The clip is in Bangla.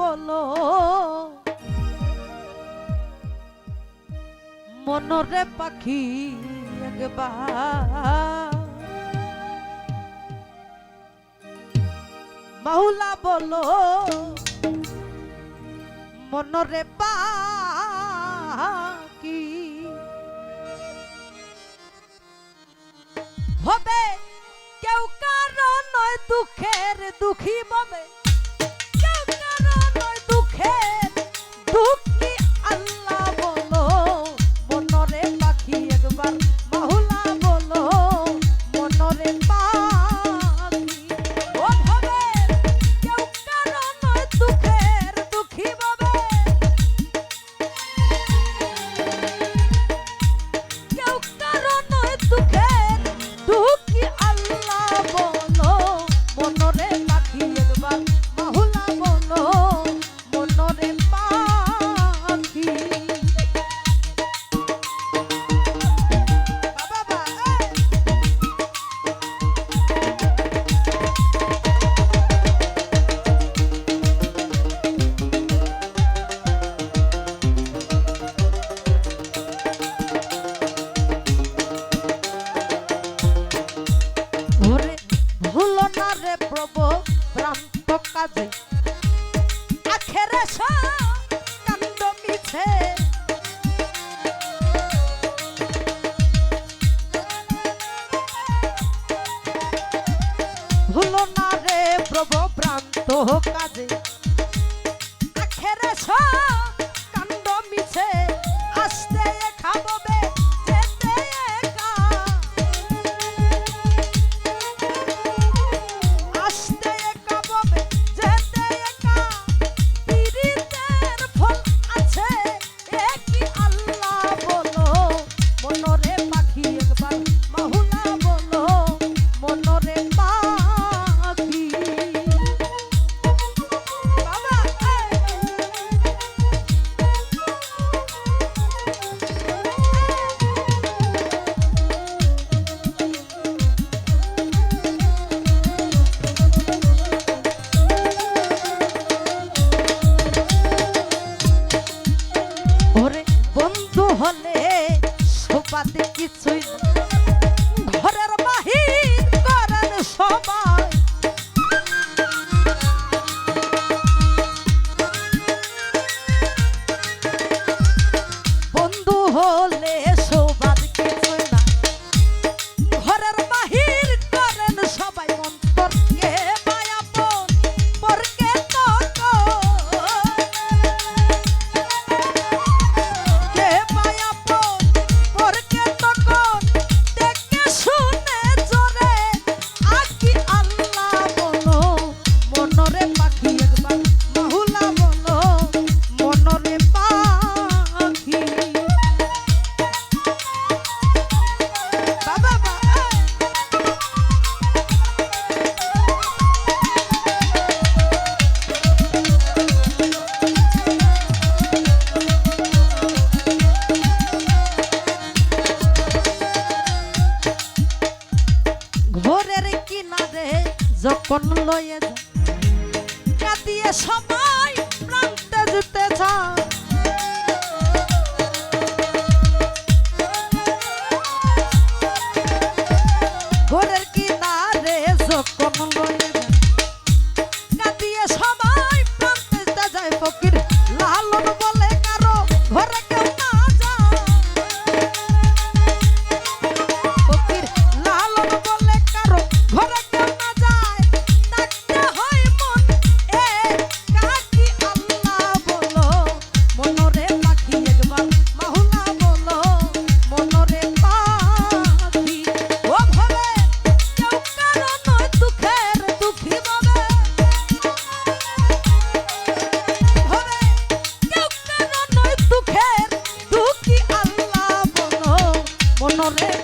বলো। মনরে পাখি একবার। মাহুলা বলো মনরে পাখি। হবে কেউ কারণ দুঃখের দুঃখী ববে Hey! কাজে। আখের কান্দ মিছে। ভুল না রে প্রভু প্রান্ত কাজে। আখের সব আপন লয়ে যা। কাতিয়ে সময় প্রান্তে যেতে চায়। রে